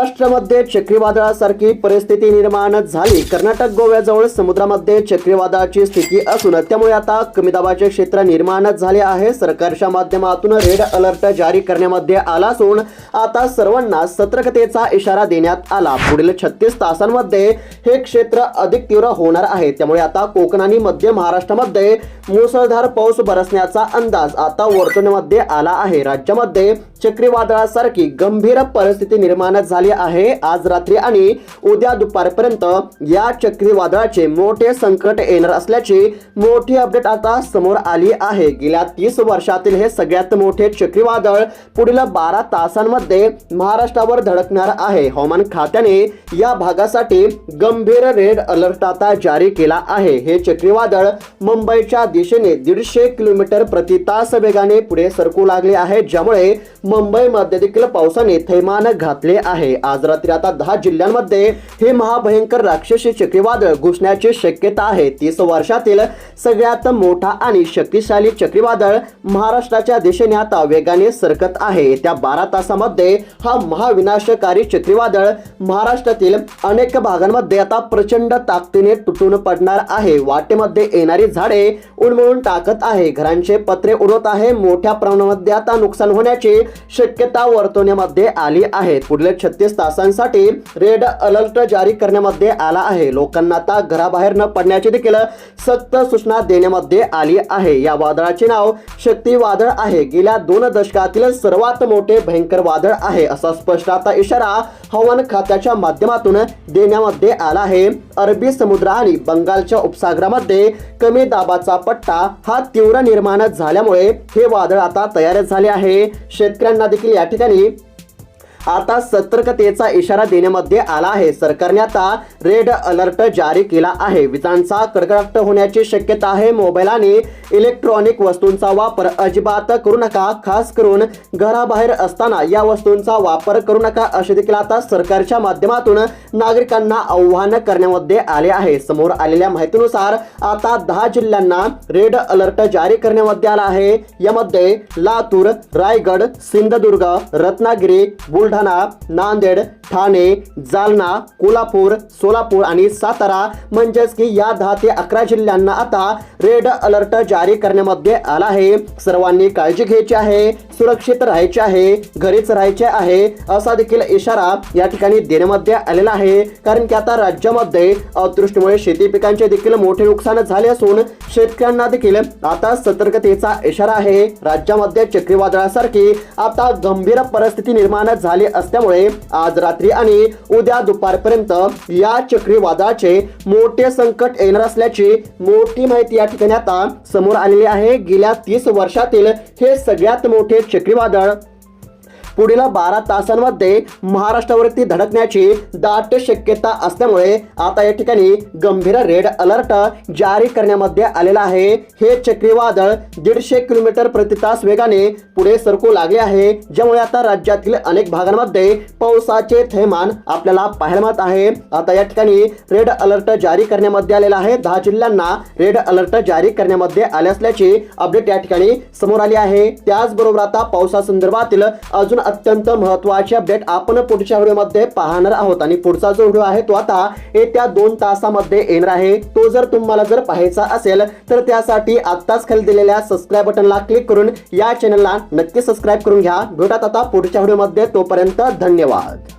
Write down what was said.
महाराष्ट्रामध्ये चक्रीवादळासारखी परिस्थिती निर्माण झाली. कर्नाटक गोव्याजवळ समुद्रामध्ये चक्रीवादळाची स्थिती असून त्यामुळे आता कमी दाबाचे क्षेत्र निर्माण झाले आहे. सरकारच्या माध्यमातून रेड अलर्ट जारी करण्यामध्ये आला असून आता सर्वांना सतर्कतेचा इशारा देण्यात आला. पुढील छत्तीस तासांमध्ये हे क्षेत्र अधिक तीव्र होणार आहे. त्यामुळे आता कोकण आणि मध्य महाराष्ट्रामध्ये मुसळधार पाऊस बरसण्याचा अंदाज आता वर्तवण्यामध्ये आला आहे. राज्यामध्ये चक्रीवादळासारखी गंभीर परिस्थिती निर्माण झाली आहे आज रात्री आणि उद्या दुपारपर्यंत या चक्रीवादळाचे मोठे संकट येणार असल्याची मोठी अपडेट आता समोर आली आहे. गेल्या तीस वर्षातील हे सगळ्यात मोठे चक्रीवादळ पुढील बारा तासांमध्ये महाराष्ट्रावर धडकणार आहे. हवामान खात्याने या भागासाठी गंभीर रेड अलर्ट आता जारी केला आहे. हे चक्रीवादळ मुंबईच्या दिशेने दीडशे किलोमीटर प्रति तास वेगाने पुढे सरकू लागले आहे ज्यामुळे मुंबईमध्ये देखील पावसाने थैमान घातले आहे. आज रात्री आता दहा जिल्ह्यांमध्ये हे महाभयंकर राक्षसी चक्रीवादळ घुसण्याची शक्यता आहे. तीस वर्षातील सगळ्यात मोठा आणि शक्तिशाली चक्रीवादळ महाराष्ट्राच्या दिशेने आता वेगाने सरकत आहे. त्या बारा तासामध्ये हा महाविनाशकारी चक्रीवादळ महाराष्ट्रातील अनेक भागांमध्ये आता प्रचंड ताकदीने तुटून पडणार आहे. वाटेमध्ये येणारी झाडे उडमळून टाकत आहे. घरांचे पत्रे उडवत आहे. मोठ्या प्रमाणामध्ये आता नुकसान होण्याची शक्यता वर्तवण्यामध्ये आली आहे. पुढले छत्तीस तासांसाठी रेड अलर्ट जारी करण्यामध्ये आला आहे. लोकांना आता घराबाहेर न पडण्याची देखील सक्त सूचना देण्यामध्ये आली आहे. या वादळाचे नाव शक्ती वादळ आहे. गेल्या दोन दशकातील सर्वात मोठे भयंकर वादळ आहे असा स्पष्ट आता इशारा हवामान खात्याच्या माध्यमातून देण्यामध्ये आला आहे. अरबी समुद्र आणि बंगालच्या उपसागरामध्ये कमी दाबाचा पट्टा हा तीव्र निर्माण झाल्यामुळे हे वादळ आता तयार झाले आहे. शेतकऱ्यांना देखील या ठिकाणी आता सतर्कतेचा इशारा देण्यामध्ये आला आहे. सरकारने आता रेड अलर्ट जारी केला आहे. विजांचा कडकडाट होण्याची शक्यता आहे. मोबाईल आणि इलेक्ट्रॉनिक वस्तूंचा वापर अजिबात करू नका. खास करून घराबाहेर असताना या वस्तूंचा वापर करू नका असे देखील आता सरकारच्या माध्यमातून नागरिकांना आव्हान करण्यामध्ये आले आहे. समोर आलेल्या माहितीनुसार आता दहा जिल्ह्यांना रेड अलर्ट जारी करण्यामध्ये आला आहे. यामध्ये लातूर रायगड सिंधुदुर्ग रत्नागिरी बुलढाणा नांदेड ठाणे जालना कोल्हापूर सोलापूर आणि सातारा म्हणजेच की या दहा ते अकरा जिल्ह्यांना आता रेड अलर्ट जारी करण्यामध्ये आला आहे. सर्वांनी काळजी घ्यायची आहे सुरक्षित राहायचे आहे घरीच राहायचे आहे असा देखील इशारा या ठिकाणी देण्यामध्ये आलेला आहे. कारण की आता राज्यामध्ये अदृष्टीमुळे शेती पिकांचे देखील मोठे नुकसान झाले असून शेतकऱ्यांना देखील आता सतर्कतेचा इशारा आहे. राज्यामध्ये चक्रीवादळासारखी आता गंभीर परिस्थिती निर्माण झाली असल्यामुळे आज रात्री आणि उद्या दुपारपर्यंत या चक्रीवादळाचे मोठे संकट येणार असल्याची मोठी माहिती या ठिकाणी आता समोर आलेली आहे. गेल्या तीस वर्षातील हे सगळ्यात मोठे चक्रीवादळ पुढील बारा तासांमध्ये महाराष्ट्रावरती धडकण्याची दाट शक्यता असल्यामुळे आता या ठिकाणी गंभीर रेड अलर्ट जारी करण्यामध्ये आलेला आहे. हे चक्रीवादळ दीडशे किलोमीटर प्रति तास वेगाने पुढे सरकू लागले आहे ज्यामुळे आता राज्यातील अनेक भागांमध्ये पावसाचे थैमान आपल्याला पाहायला मिळत आहे. आता या ठिकाणी रेड अलर्ट जारी करण्यामध्ये आलेला आहे. दहा जिल्ह्यांना रेड अलर्ट जारी करण्यामध्ये आले असल्याची अपडेट या ठिकाणी समोर आली आहे. त्याचबरोबर आता पावसासंदर्भातील अजून अत्यंत महत्वाची अपडेट आपण पुढच्या व्हिडिओमध्ये पाहणार आहोत. आणि पुढचा जो व्हिडिओ आहे तो आता येत्या दोन तासामध्ये येणार आहे. तो जर तुम्हाला जर पाहायचा असेल तर त्यासाठी आत्ताच खाली दिलेल्या सबस्क्राईब बटनला क्लिक करून या चॅनलला नक्की सबस्क्राईब करून घ्या. भेटात आता पुढच्या व्हिडिओमध्ये तोपर्यंत धन्यवाद.